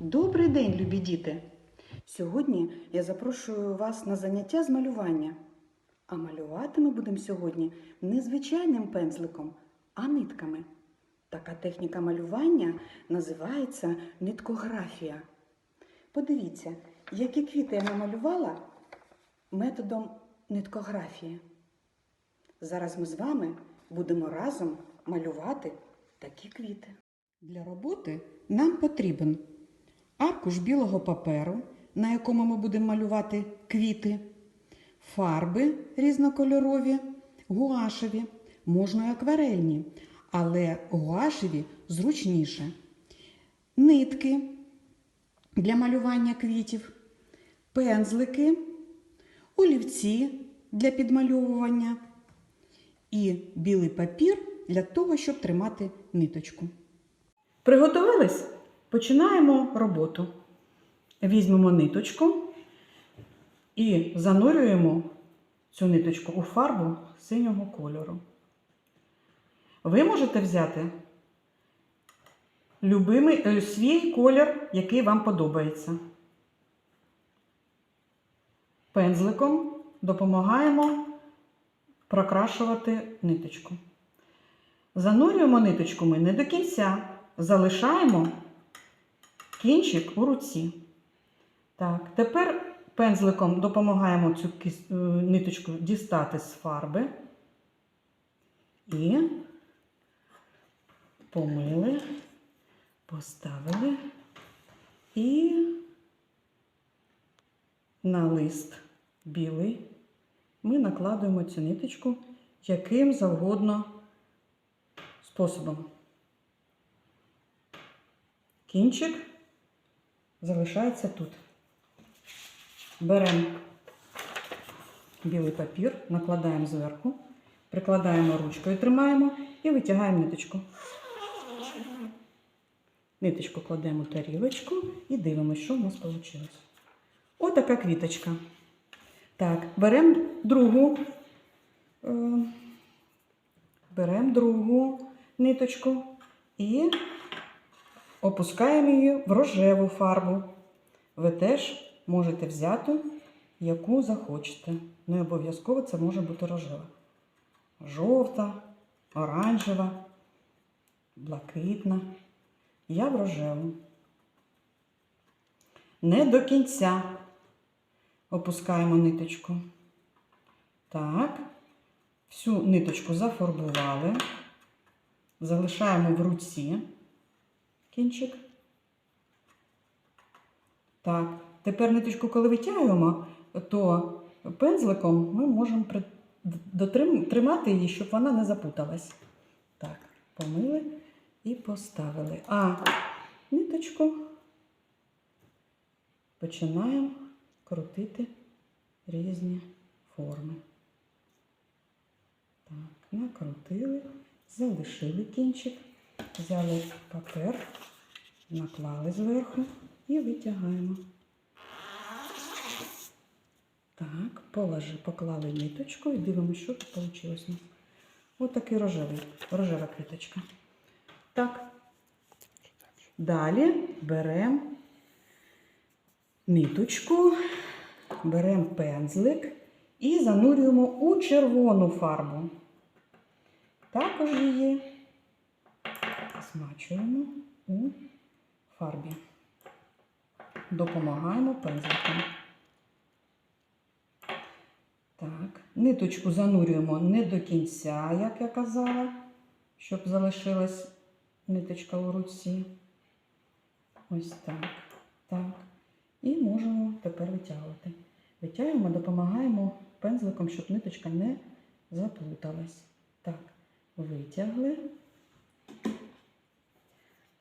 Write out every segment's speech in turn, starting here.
Добрий день, любі діти! Сьогодні я запрошую вас на заняття з малювання. А малювати ми будемо сьогодні не звичайним пензликом, а нитками. Така техніка малювання називається ниткографія. Подивіться, які квіти я намалювала методом ниткографії. Зараз ми з вами будемо разом малювати такі квіти. Для роботи нам потрібен аркуш білого паперу, на якому ми будемо малювати квіти, фарби різнокольорові, гуашеві, можна і акварельні, але гуашеві зручніше. Нитки для малювання квітів, пензлики, олівці для підмальовування і білий папір для того, щоб тримати ниточку. Приготувались? Починаємо роботу. Візьмемо ниточку і занурюємо цю ниточку у фарбу синього кольору. Ви можете взяти любимий, е, свій колір, який вам подобається. Пензликом допомагаємо прокрашувати ниточку. Занурюємо ниточку ми не до кінця, залишаємо кінчик у руці. Так, тепер пензликом допомагаємо цю е, ниточку дістати з фарби і помили, поставили і на лист білий ми накладуємо цю ниточку яким завгодно способом. Кінчик залишається тут. Беремо білий папір, накладаємо зверху, прикладаємо ручкою, тримаємо і витягаємо ниточку. Ниточку кладемо в тарілочку і дивимося, що в нас вийшло. Отака квіточка. Так, беремо другу, е, беремо другу ниточку і опускаємо її в рожеву фарбу. Ви теж можете взяти, яку захочете. Не обов'язково це може бути рожева. Жовта, оранжева, блакитна. Я в рожеву. Не до кінця опускаємо ниточку. Так, всю ниточку зафарбували, залишаємо в руці кінчик. Так, тепер ниточку, коли витягуємо, то пензликом ми можемо тримати її, щоб вона не запуталась. Так, помили і поставили. А ниточку починаємо крутити різні форми. Так, накрутили, залишили кінчик, взяли папер, наклали зверху і витягаємо. Так, положи, поклали ниточку і дивимося, що тут вийшло. Ось такий рожевий, рожева квіточка. Так. Далі беремо ниточку, беремо пензлик і занурюємо у червону фарбу. Також її смачуємо у фарбі. Допомагаємо пензликом. Так, ниточку занурюємо не до кінця, як я казала, щоб залишилась ниточка у руці. Ось так. Так. І можемо тепер витягувати. Витягуємо, допомагаємо пензликом, щоб ниточка не заплуталась. Так, витягли,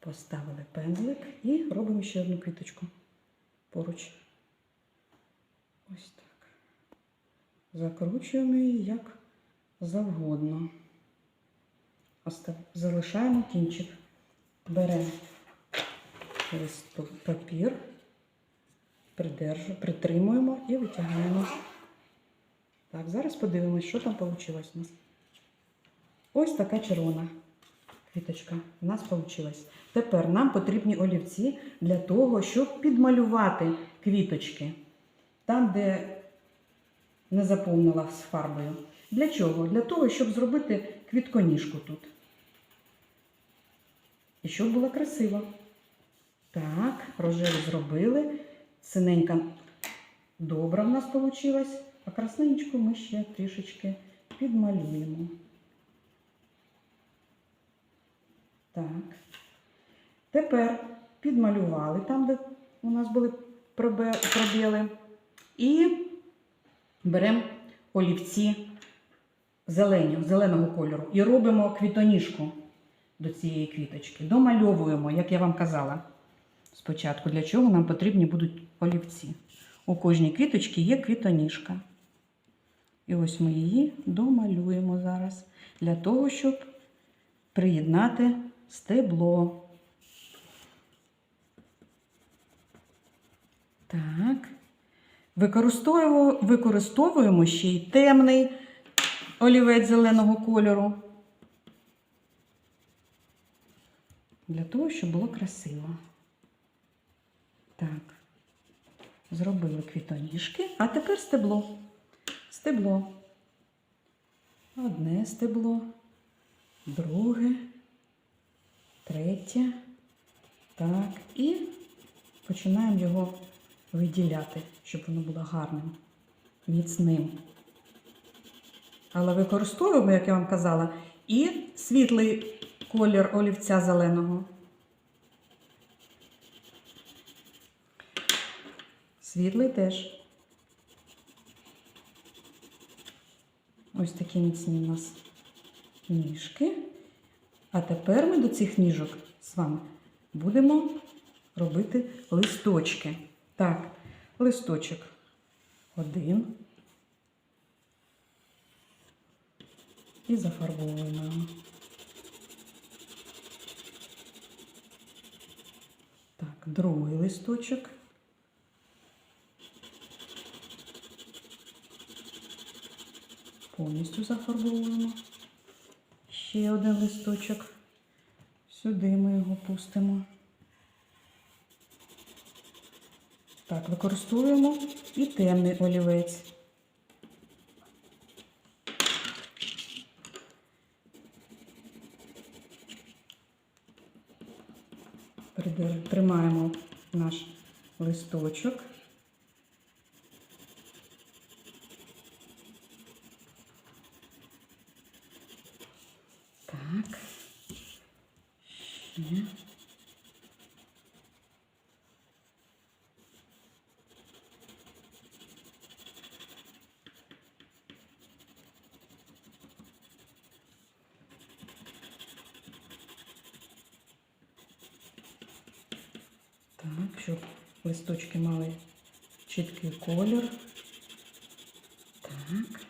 поставили пензлик і робимо ще одну квіточку поруч. Ось так. Закручуємо її як завгодно. Залишаємо кінчик. Беремо папір, придержу, притримуємо і витягаємо. Так, зараз подивимось, що там вийшло у нас. Ось така червона квіточка у нас вийшла. Тепер нам потрібні олівці для того, щоб підмалювати квіточки там, де не заповнила з фарбою. Для чого? Для того, щоб зробити квітконіжку тут. І щоб було красиво. Так, рожеву зробили. Синенька добра в нас вийшла. А красненечку ми ще трішечки підмалюємо. Так. Тепер підмалювали там, де у нас були пробіли. І беремо олівці зелені, зеленого кольору і робимо квітоніжку до цієї квіточки. Домальовуємо, як я вам казала спочатку, для чого нам потрібні будуть олівці. У кожній квіточці є квітоніжка. І ось ми її домалюємо зараз для того, щоб приєднати стебло. Так. Використовуємо, використовуємо ще й темний олівець зеленого кольору. Для того, щоб було красиво. Так. Зробили квітоніжки, а тепер стебло. Стебло. Одне стебло, друге, третє. Так, і починаємо його виділяти, щоб воно було гарним, міцним. Але використовуємо, як я вам казала, і світлий колір олівця зеленого. Світлий теж. Ось такі міцні у нас ніжки. А тепер ми до цих ніжок з вами будемо робити листочки. Так, листочок один. І зафарбовуємо. Так, другий листочок. Повністю зафарбовуємо. Ще один листочок. Сюди ми його пустимо. Так, використовуємо і темний олівець. Тримаємо наш листочок. Так. Так, щоб листочки мали чіткий колір. Так.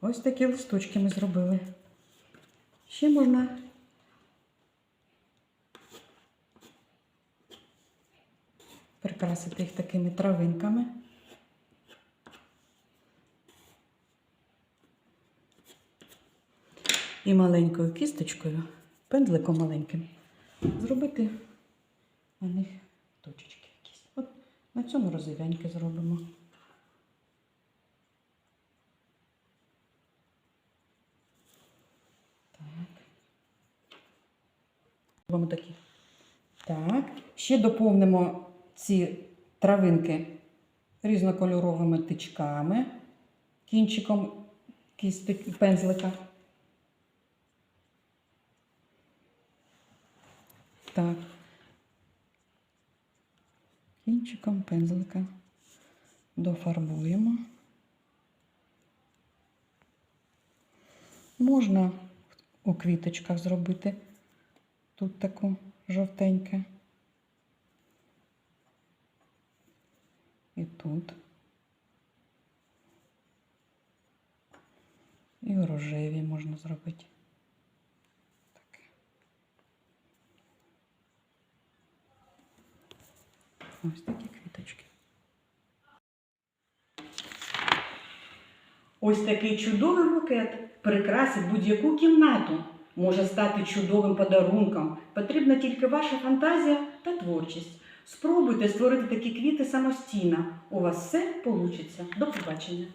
Ось такі листочки ми зробили. Ще можна прикрасити їх такими травинками. І маленькою кісточкою, пензликом маленьким, зробити на них точечки якісь. От на цьому розовеньке зробимо. Так. Робимо такі. Так. Ще доповнимо ці травинки різнокольоровими тичками, кінчиком кісти пензлика. Так. Кінчиком пензлика дофарбуємо. Можна у квіточках зробити тут таку жовтеньке. І тут. І рожеві можна зробити. Таке. Ось такі квіточки. Ось такий чудовий букет прикрасить будь-яку кімнату. може стати чудовим подарунком. Потрібна тільки ваша фантазія та творчість. Спробуйте створити такі квіти самостійно. У вас все вийде. До побачення.